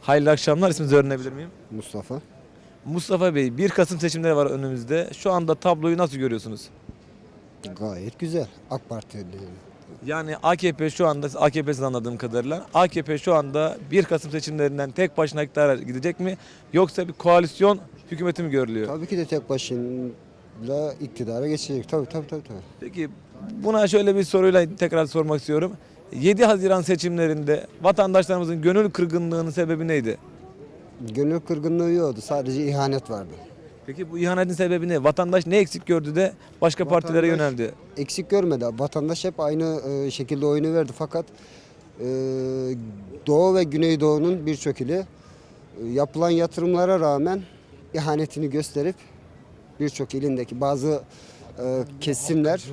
Hayırlı akşamlar. İsminizi öğrenebilir miyim? Mustafa. Mustafa Bey 1 Kasım seçimleri var önümüzde. Şu anda tabloyu nasıl görüyorsunuz? Gayet güzel. AK Parti Yani AKP şu anda AKP'siz anladığım kadarıyla AKP şu anda 1 Kasım seçimlerinden tek başına iktidara gidecek mi yoksa bir koalisyon hükümeti mi görülüyor? Tabii ki de tek başına iktidara geçecek. Tabii tabii tabii. tabii. Peki buna şöyle bir soruyla tekrar sormak istiyorum. 7 Haziran seçimlerinde vatandaşlarımızın gönül kırgınlığının sebebi neydi? Gönül kırgınlığı yoktu. Sadece ihanet vardı. Peki bu ihanetin sebebi ne? Vatandaş ne eksik gördü de başka partilere Vatandaş- yöneldi? Eksik görmedi. Vatandaş hep aynı e, şekilde oyunu verdi. Fakat e, Doğu ve Güneydoğu'nun birçok ili e, yapılan yatırımlara rağmen ihanetini gösterip birçok ilindeki bazı e, kesimler.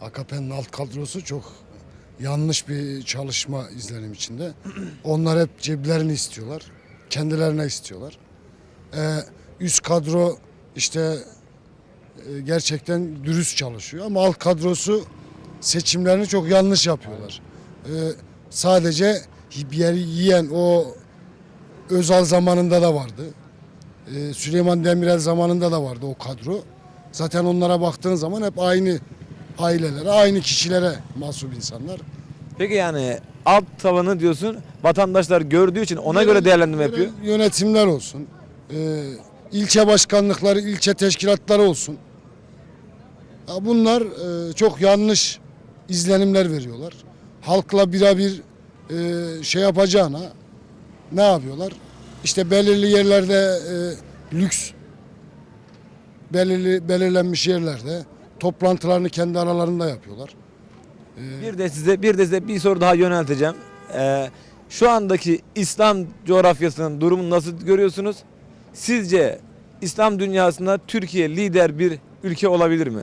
AKP'nin alt kadrosu çok yanlış bir çalışma izlenim içinde. Onlar hep ceplerini istiyorlar. Kendilerine istiyorlar. Ee, üst kadro işte e, gerçekten dürüst çalışıyor ama alt kadrosu seçimlerini çok yanlış yapıyorlar. Ee, sadece bir yeri yiyen o Özal zamanında da vardı. Ee, Süleyman Demirel zamanında da vardı o kadro. Zaten onlara baktığın zaman hep aynı ailelere, aynı kişilere mahsup insanlar. Peki yani alt tavanı diyorsun vatandaşlar gördüğü için ona göre değerlendirme yapıyor. Yönetimler olsun, e, ilçe başkanlıkları, ilçe teşkilatları olsun. Ya bunlar e, çok yanlış izlenimler veriyorlar. Halkla birebir e, şey yapacağına ne yapıyorlar? İşte belirli yerlerde e, lüks belirli belirlenmiş yerlerde toplantılarını kendi aralarında yapıyorlar. Bir de size bir de size bir soru daha yönelteceğim. Ee, şu andaki İslam coğrafyasının durumunu nasıl görüyorsunuz? Sizce İslam dünyasında Türkiye lider bir ülke olabilir mi?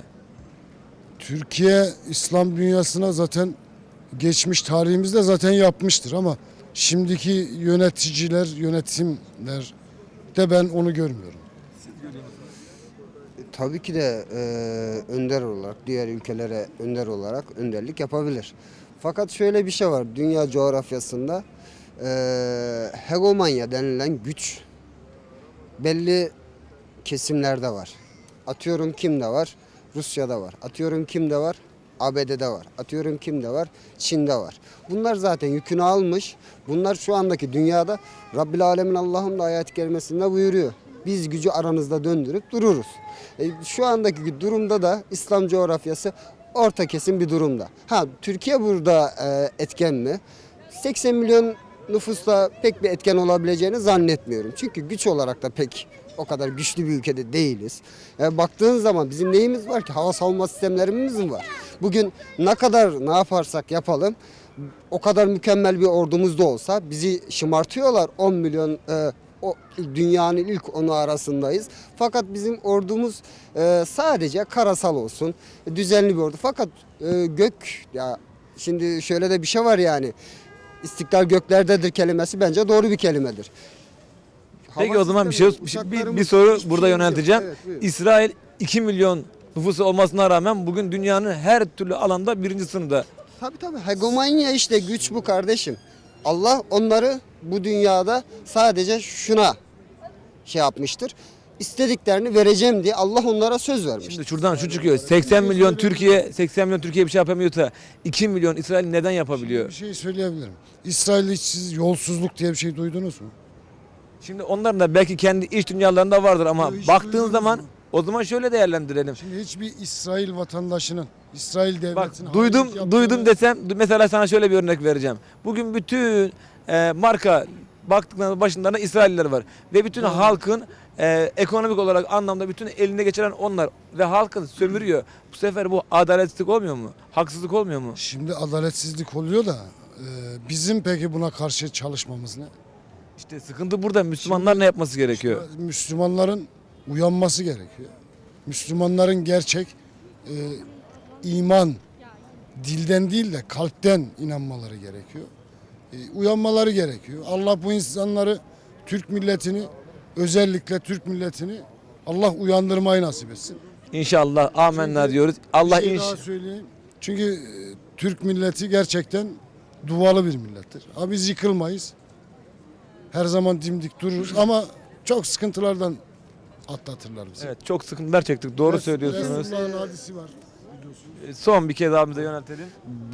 Türkiye İslam dünyasına zaten geçmiş tarihimizde zaten yapmıştır ama şimdiki yöneticiler, yönetimler de ben onu görmüyorum. Tabii ki de e, önder olarak diğer ülkelere önder olarak önderlik yapabilir. Fakat şöyle bir şey var dünya coğrafyasında e, hegemonya denilen güç belli kesimlerde var. Atıyorum kimde var? Rusya'da var. Atıyorum kimde var? ABD'de var. Atıyorum kimde var? Çin'de var. Bunlar zaten yükünü almış. Bunlar şu andaki dünyada Rabbil Alemin Allah'ın da ayet-i kerimesinde buyuruyor. Biz gücü aranızda döndürüp dururuz. E, şu andaki durumda da İslam coğrafyası orta kesim bir durumda. Ha Türkiye burada e, etken mi? 80 milyon nüfusla pek bir etken olabileceğini zannetmiyorum. Çünkü güç olarak da pek o kadar güçlü bir ülkede değiliz. Yani baktığın zaman bizim neyimiz var ki? Hava savunma sistemlerimiz mi var? Bugün ne kadar ne yaparsak yapalım o kadar mükemmel bir ordumuz da olsa bizi şımartıyorlar 10 milyon e, o dünyanın ilk onu arasındayız. Fakat bizim ordumuz e, sadece karasal olsun, düzenli bir ordu. Fakat e, gök ya şimdi şöyle de bir şey var yani. İstiklal göklerdedir kelimesi bence doğru bir kelimedir. Peki Hava o zaman bir şey bir, bir soru burada yok. yönelteceğim. Evet, buyurun. İsrail 2 milyon nüfusu olmasına rağmen bugün dünyanın her türlü alanda birinci sınıfta. Tabii tabii. Hegemonya işte güç bu kardeşim. Allah onları bu dünyada sadece şuna şey yapmıştır. İstediklerini vereceğim diye Allah onlara söz vermiş. Şimdi şuradan şu çıkıyor. 80 milyon Türkiye 80 milyon Türkiye bir şey yapamıyorsa 2 milyon İsrail neden Bir yapabiliyor? şey söyleyebilirim. İsrail'de hiç siz yolsuzluk diye bir şey duydunuz mu? Şimdi onların da belki kendi iç dünyalarında vardır ama Hiç baktığın duydunuz zaman mu? O zaman şöyle değerlendirelim. Şimdi hiçbir İsrail vatandaşının, İsrail devletinin... Bak duydum yaptığını- duydum desem mesela sana şöyle bir örnek vereceğim. Bugün bütün e, marka baktıklarında başında İsrailler var ve bütün halkın e, ekonomik olarak anlamda bütün eline geçiren onlar ve halkı sömürüyor. Bu sefer bu adaletsizlik olmuyor mu? Haksızlık olmuyor mu? Şimdi adaletsizlik oluyor da e, bizim peki buna karşı çalışmamız ne? İşte sıkıntı burada. Müslümanlar ne yapması gerekiyor? Müslümanların uyanması gerekiyor. Müslümanların gerçek e, iman dilden değil de kalpten inanmaları gerekiyor. E, uyanmaları gerekiyor. Allah bu insanları Türk milletini özellikle Türk milletini Allah uyandırmayı nasip etsin. İnşallah amenna diyoruz. Allah şey inş daha söyleyeyim. Çünkü e, Türk milleti gerçekten dualı bir millettir. Ha biz yıkılmayız. Her zaman dimdik dururuz ama çok sıkıntılardan atlatırlar bizi. Evet çok sıkıntılar çektik. Doğru söylüyorsunuz. Resulullah'ın hadisi var. E, Son bir kez abimize yöneltelim.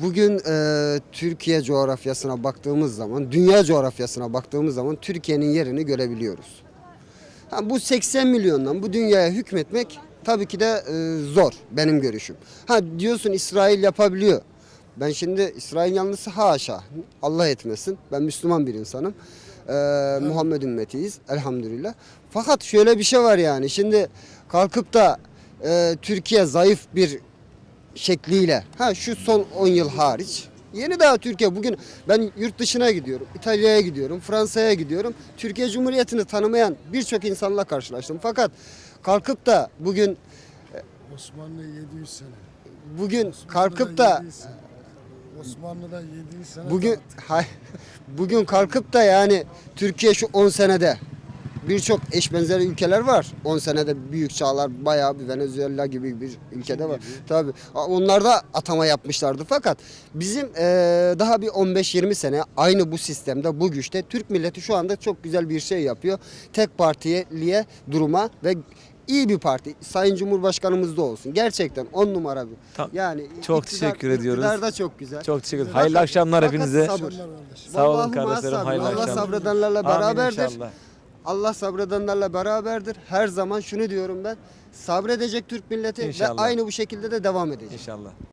Bugün e, Türkiye coğrafyasına baktığımız zaman, dünya coğrafyasına baktığımız zaman Türkiye'nin yerini görebiliyoruz. Ha, bu 80 milyondan bu dünyaya hükmetmek tabii ki de e, zor benim görüşüm. Ha diyorsun İsrail yapabiliyor. Ben şimdi İsrail yanlısı haşa. Allah etmesin. Ben Müslüman bir insanım. E, Muhammed ümmetiyiz elhamdülillah. Fakat şöyle bir şey var yani. Şimdi kalkıp da e, Türkiye zayıf bir şekliyle ha şu son 10 yıl hariç yeni daha Türkiye bugün ben yurt dışına gidiyorum. İtalya'ya gidiyorum, Fransa'ya gidiyorum. Türkiye Cumhuriyeti'ni tanımayan birçok insanla karşılaştım. Fakat kalkıp da bugün Osmanlı 700 sene. bugün Osmanlı'da kalkıp da 700 sene. Osmanlı'da 700 sene. bugün hay, bugün kalkıp da yani Türkiye şu 10 senede birçok eş benzeri ülkeler var. 10 senede büyük çağlar bayağı bir Venezuela gibi bir ülkede var. Tabii. Onlar da atama yapmışlardı fakat bizim eee, daha bir 15-20 sene aynı bu sistemde bu güçte Türk milleti şu anda çok güzel bir şey yapıyor. Tek partiliye duruma ve iyi bir parti. Sayın Cumhurbaşkanımız da olsun. Gerçekten 10 numara bir. Tam- Yani çok teşekkür ediyoruz. iktidar da çok güzel. Çok teşekkür ederim. Hayırlı akşamlar fakat hepinize. sabır. Sağ olun Vallahi kardeşlerim. Hayırlı Allah akşamlar. sabredenlerle Amin beraberdir. inşallah. Allah sabredenlerle beraberdir. Her zaman şunu diyorum ben. Sabredecek Türk milleti İnşallah. ve aynı bu şekilde de devam edecek. İnşallah.